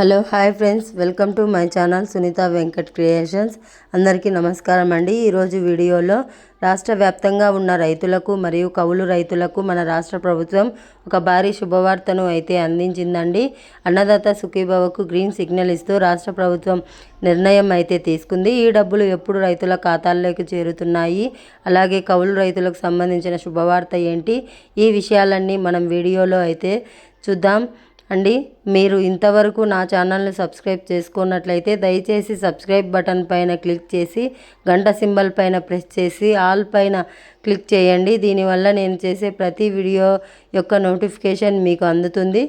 Hello hi friends. Welcome to my channel Sunitha Venkat creations. అందరికీ నమస్కారం అండి. ఈరోజు వీడియోలో రాష్ట్ర వ్యాప్తంగా ఉన్న రైతులకు మరియు కౌలు రైతులకు మన రాష్ట్ర ప్రభుత్వం ఒక భారీ శుభవార్తను అయితే అందించిందండి. అన్నదాత సుఖీభవకు గ్రీన్ సిగ్నల్ ఇస్తూ రాష్ట్ర ప్రభుత్వం నిర్ణయం అయితే తీసుకుంది. ఈ డబ్బులు ఎప్పుడు రైతుల ఖాతాల్లోకి చేరుతున్నాయి? అలాగే కౌలు రైతులకు సంబంధించిన శుభవార్త ఏంటి? ఈ విషయాలన్నీ మనం వీడియోలో అయితే చూద్దాం. అండి మీరు ఇంతవరకు నా ఛానల్ని సబ్స్క్రైబ్ చేసుకున్నట్లయితే దయచేసి సబ్స్క్రైబ్ బటన్ పైన క్లిక్ చేసి గంట సింబల్ పైన ప్రెస్ చేసి ఆల్ పైన క్లిక్ చేయండి. దీనివల్ల నేను చేసే ప్రతి వీడియో యొక్క నోటిఫికేషన్ మీకు అందుతుంది.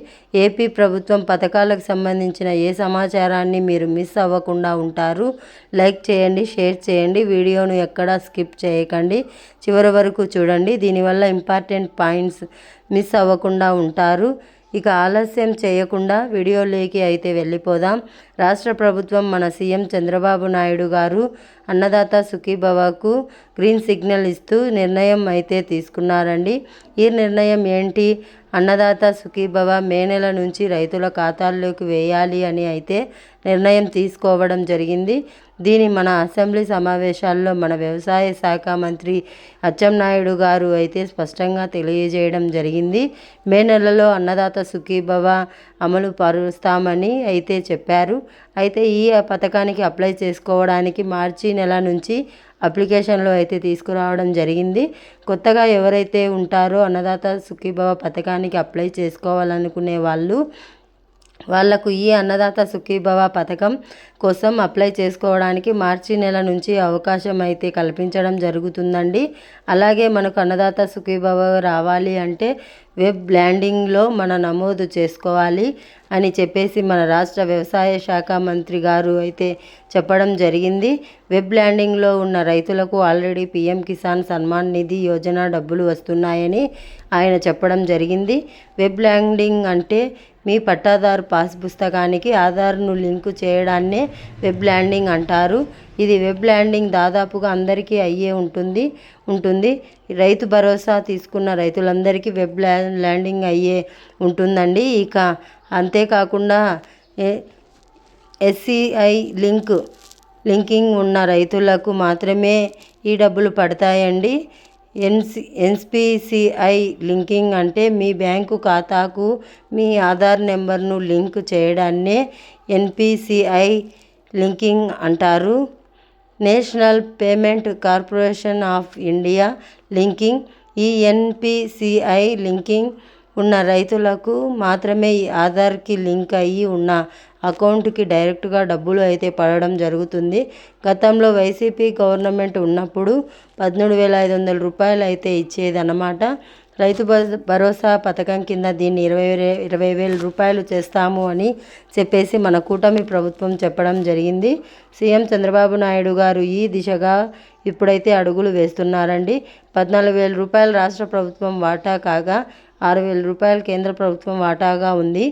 ఏపీ ప్రభుత్వం పథకాలకు సంబంధించిన ఏ సమాచారాన్ని మీరు మిస్ అవ్వకుండా ఉంటారు లైక్ చేయండి షేర్ చేయండి. వీడియోను ఎక్కడా స్కిప్ చేయకండి. చివరి వరకు చూడండి. దీనివల్ల ఇంపార్టెంట్ పాయింట్స్ మిస్ అవ్వకుండా ఉంటారు. ఇక ఆలస్యం చేయకుండా వీడియోలోకి అయితే వెళ్ళిపోదాం. రాష్ట్ర ప్రభుత్వం మన సీఎం చంద్రబాబు నాయుడు గారు అన్నదాత సుఖీభవకు గ్రీన్ సిగ్నల్ ఇస్తూ నిర్ణయం అయితే తీసుకున్నారండి. ఈ నిర్ణయం ఏంటి? అన్నదాత సుఖీభవ మే నెల నుంచి రైతుల ఖాతాల్లోకి వేయాలి అని అయితే నిర్ణయం తీసుకోవడం జరిగింది. దీని మన అసెంబ్లీ సమావేశాల్లో మన వ్యవసాయ శాఖ మంత్రి అచ్చెన్నాయుడు గారు అయితే స్పష్టంగా తెలియజేయడం జరిగింది. మే నెలలో అన్నదాత సుఖీభవ అమలు పరుస్తామని అయితే చెప్పారు. అయితే ఈ పథకానికి అప్లై చేసుకోవడానికి మార్చి నెల నుంచి అప్లికేషన్లో అయితే తీసుకురావడం జరిగింది. కొత్తగా ఎవరైతే ఉంటారో అన్నదాత సుఖీభవ పథకానికి అప్లై చేసుకోవాలనుకునే వాళ్ళు వాళ్ళకు ఈ అన్నదాత సుఖీభవ పథకం కోసం అప్లై చేసుకోవడానికి మార్చి నెల నుంచి అవకాశం అయితే కల్పించడం జరుగుతుందండి. అలాగే మనకు అన్నదాత సుఖీభవ రావాలి అంటే వెబ్ ల్యాండింగ్లో మన నమోదు చేసుకోవాలి అని చెప్పేసి మన రాష్ట్ర వ్యవసాయ శాఖ మంత్రి గారు అయితే చెప్పడం జరిగింది. వెబ్ ల్యాండింగ్లో ఉన్న రైతులకు ఆల్రెడీ పీఎం కిసాన్ సన్మాన్ నిధి యోజన డబ్బులు వస్తున్నాయని ఆయన చెప్పడం జరిగింది. వెబ్ ల్యాండింగ్ అంటే మీ పట్టాదారు పాస్ పుస్తకానికి ఆధార్ను లింకు చేయడాన్నే వెబ్ ల్యాండింగ్ అంటారు. ఇది వెబ్ ల్యాండింగ్ దాదాపుగా అందరికీ అయ్యే ఉంటుంది ఉంటుంది. రైతు భరోసా తీసుకున్న రైతులందరికీ వెబ్ ల్యాండింగ్ అయ్యే ఉంటుందండి. ఇక అంతేకాకుండా ఎస్సిఐ లింక్ లింకింగ్ ఉన్న రైతులకు మాత్రమే ఈ డబ్బులు పడతాయండి. ఎన్సి ఎన్పిసిఐ లింకింగ్ అంటే మీ బ్యాంకు ఖాతాకు మీ ఆధార్ నెంబర్ను లింక్ చేయడాన్నే ఎన్పిసిఐ లింకింగ్ అంటారు. National payment corporation of India linking ఈ ఎన్పిసిఐ లింకింగ్ ఉన్న రైతులకు మాత్రమే ఈ ఆధార్కి లింక్ అయ్యి ఉన్న అకౌంట్కి డైరెక్ట్గా డబ్బులు అయితే పడడం జరుగుతుంది. గతంలో వైసీపీ గవర్నమెంట్ ఉన్నప్పుడు పదమూడు వేల ఐదు వందల రూపాయలు అయితే ఇచ్చేది అన్నమాట రైతు భరోసా పథకం కింద దీన్ని ఇరవై ఇరవై వేల రూపాయలు చేస్తాము అని చెప్పేసి మన కూటమి ప్రభుత్వం చెప్పడం జరిగింది. సీఎం చంద్రబాబు నాయుడు గారు ఈ దిశగా ఇప్పుడైతే అడుగులు వేస్తున్నారండి. పద్నాలుగు వేల రూపాయలు రాష్ట్ర ప్రభుత్వం వాటా కాగా ఆరు వేల రూపాయలు కేంద్ర ప్రభుత్వం వాటాగా ఉంది.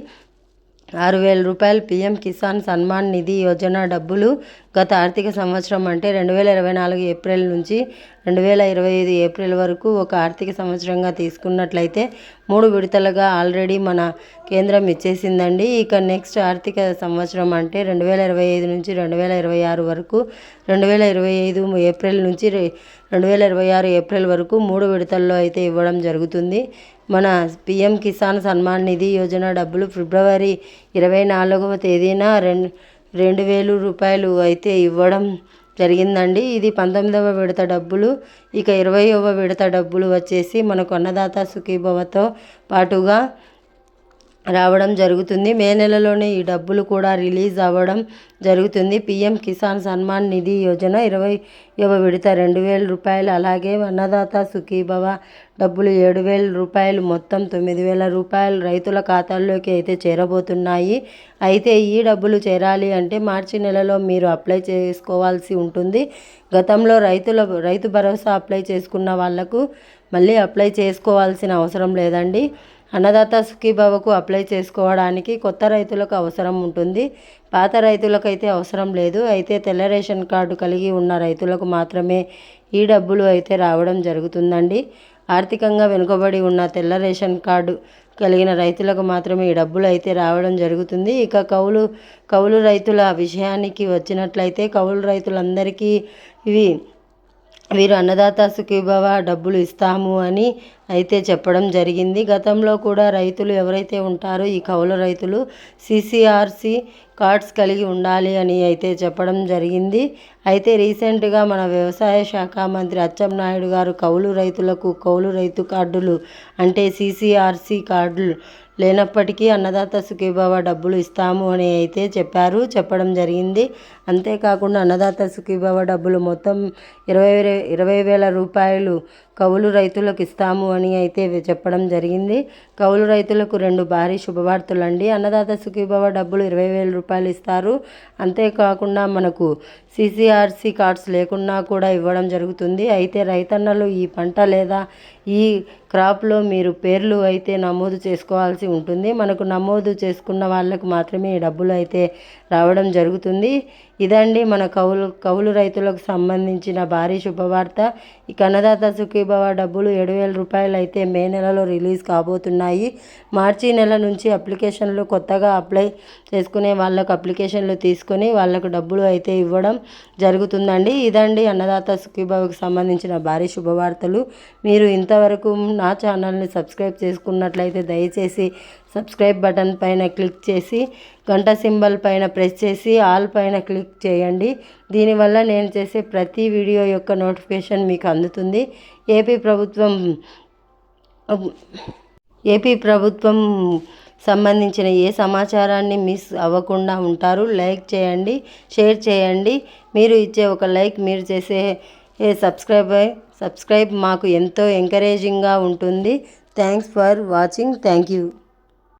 ఆరు వేల రూపాయలు పీఎం కిసాన్ సన్మాన్ నిధి యోజన డబ్బులు గత ఆర్థిక సంవత్సరం అంటే రెండు వేల ఇరవై నాలుగు ఏప్రిల్ నుంచి రెండు వేల ఇరవై ఐదు ఏప్రిల్ వరకు ఒక ఆర్థిక సంవత్సరంగా తీసుకున్నట్లయితే మూడు విడతలుగా ఆల్రెడీ మన కేంద్రం ఇచ్చేసిందండి. ఇక నెక్స్ట్ ఆర్థిక సంవత్సరం అంటే రెండు వేల ఇరవై ఐదు నుంచి రెండు వేల ఇరవై ఆరు వరకు రెండు వేల ఇరవై ఐదు ఏప్రిల్ నుంచి రెండు వేల ఇరవై ఆరు ఏప్రిల్ వరకు మూడు విడతల్లో అయితే ఇవ్వడం జరుగుతుంది. మన పిఎం కిసాన్ సన్మాన్ నిధి యోజన డబ్బులు ఫిబ్రవరి ఇరవై నాలుగవ తేదీన రెండు రెండు వేలు రూపాయలు అయితే ఇవ్వడం జరిగిందండి. ఇది పంతొమ్మిదవ విడత డబ్బులు. ఇక ఇరవైవ విడత డబ్బులు వచ్చేసి మనకు అన్నదాత సుఖీభవతో పాటుగా రావడం జరుగుతుంది. మే నెలలోనే ఈ డబ్బులు కూడా రిలీజ్ అవ్వడం జరుగుతుంది. పీఎం కిసాన్ సన్మాన్ నిధి యోజన ఇరవై విడత రెండు వేల రూపాయలు. అలాగే అన్నదాత సుఖీభవ డబ్బులు ఏడు వేల రూపాయలు. మొత్తం తొమ్మిది వేల రూపాయలు రైతుల ఖాతాల్లోకి అయితే చేరబోతున్నాయి. అయితే ఈ డబ్బులు చేరాలి అంటే మార్చి నెలలో మీరు అప్లై చేసుకోవాల్సి ఉంటుంది. గతంలో రైతుల రైతు భరోసా అప్లై చేసుకున్న వాళ్ళకు మళ్ళీ అప్లై చేసుకోవాల్సిన అవసరం లేదండి. అన్నదాత సుఖీభావకు అప్లై చేసుకోవడానికి కొత్త రైతులకు అవసరం ఉంటుంది. పాత రైతులకైతే అవసరం లేదు. అయితే తెల్ల రేషన్ కార్డు కలిగి ఉన్న రైతులకు మాత్రమే ఈ డబ్బులు అయితే రావడం జరుగుతుందండి. ఆర్థికంగా వెనుకబడి ఉన్న తెల్ల రేషన్ కార్డు కలిగిన రైతులకు మాత్రమే ఈ డబ్బులు అయితే రావడం జరుగుతుంది. ఇక కౌలు కౌలు రైతుల విషయానికి వచ్చినట్లయితే కౌలు రైతులందరికీ ఇవి వీరు అన్నదాత సుఖీభవ డబ్బులు ఇస్తాము అని అయితే చెప్పడం జరిగింది. గతంలో కూడా రైతులు ఎవరైతే ఉంటారో ఈ కౌలు రైతులు సిసిఆర్సి కార్డ్స్ కలిగి ఉండాలి అని అయితే చెప్పడం జరిగింది. అయితే రీసెంట్గా మన వ్యవసాయ శాఖ మంత్రి అచ్చెన్నాయుడు గారు కౌలు రైతులకు కౌలు రైతు కార్డులు అంటే సిసిఆర్సి కార్డులు లేనప్పటికీ అన్నదాత సుఖీభవ డబ్బులు ఇస్తాము అని అయితే చెప్పారు. చెప్పడం జరిగింది. అంతేకాకుండా అన్నదాత సుఖీభవ డబ్బులు మొత్తం ఇరవై ఇరవై వేల రూపాయలు కౌలు రైతులకు ఇస్తాము అని అయితే చెప్పడం జరిగింది. కౌలు రైతులకు రెండు భారీ శుభవార్తలు అండి అన్నదాత సుఖీభవ డబ్బులు ఇరవై వేల రూపాయలు ఇస్తారు. అంతేకాకుండా మనకు సిసిఆర్సి కార్డ్స్ లేకున్నా కూడా ఇవ్వడం జరుగుతుంది. అయితే రైతన్నలు ఈ పంట లేదా ఈ క్రాప్లో మీరు పేర్లు అయితే నమోదు చేసుకోవాల్సి ఉంటుంది. మనకు నమోదు చేసుకున్న వాళ్ళకు మాత్రమే డబ్బులు అయితే రావడం జరుగుతుంది. ఇదండి మన కౌలు కౌలు రైతులకు సంబంధించిన భారీ శుభవార్త. ఈ కన్నదాత సుఖీభవ డబ్బులు ఏడు వేల రూపాయలు అయితే మే నెలలో రిలీజ్ కాబోతున్నాయి. మార్చి నెల నుంచి అప్లికేషన్లు కొత్తగా అప్లై చేసుకునే వాళ్ళకు అప్లికేషన్లు తీసుకొని వాళ్ళకు డబ్బులు అయితే ఇవ్వడం జరుగుతుందండి. ఇదండి అన్నదాత సుఖీభవకి సంబంధించిన భారీ శుభవార్తలు. మీరు ఇంతవరకు నా ఛానల్ని సబ్స్క్రైబ్ చేసుకున్నట్లయితే దయచేసి సబ్స్క్రైబ్ బటన్ పైన క్లిక్ చేసి గంట సింబల్ పైన ప్రెస్ చేసి ఆల్ పైన క్లిక్ చేయండి. దీనివల్ల నేను చేసే ప్రతి వీడియో యొక్క నోటిఫికేషన్ మీకు అందుతుంది. ఏపీ ప్రభుత్వం ఏపీ ప్రభుత్వం సంబంధించిన ఏ సమాచారాన్ని మిస్ అవ్వకుండా ఉంటారు లైక్ చేయండి షేర్ చేయండి. మీరు ఇచ్చే ఒక లైక్ మీరు చేసే ఏ సబ్స్క్రైబ్ సబ్స్క్రైబ్ మాకు ఎంతో ఎంకరేజింగ్గా ఉంటుంది. Thanks for watching. Thank you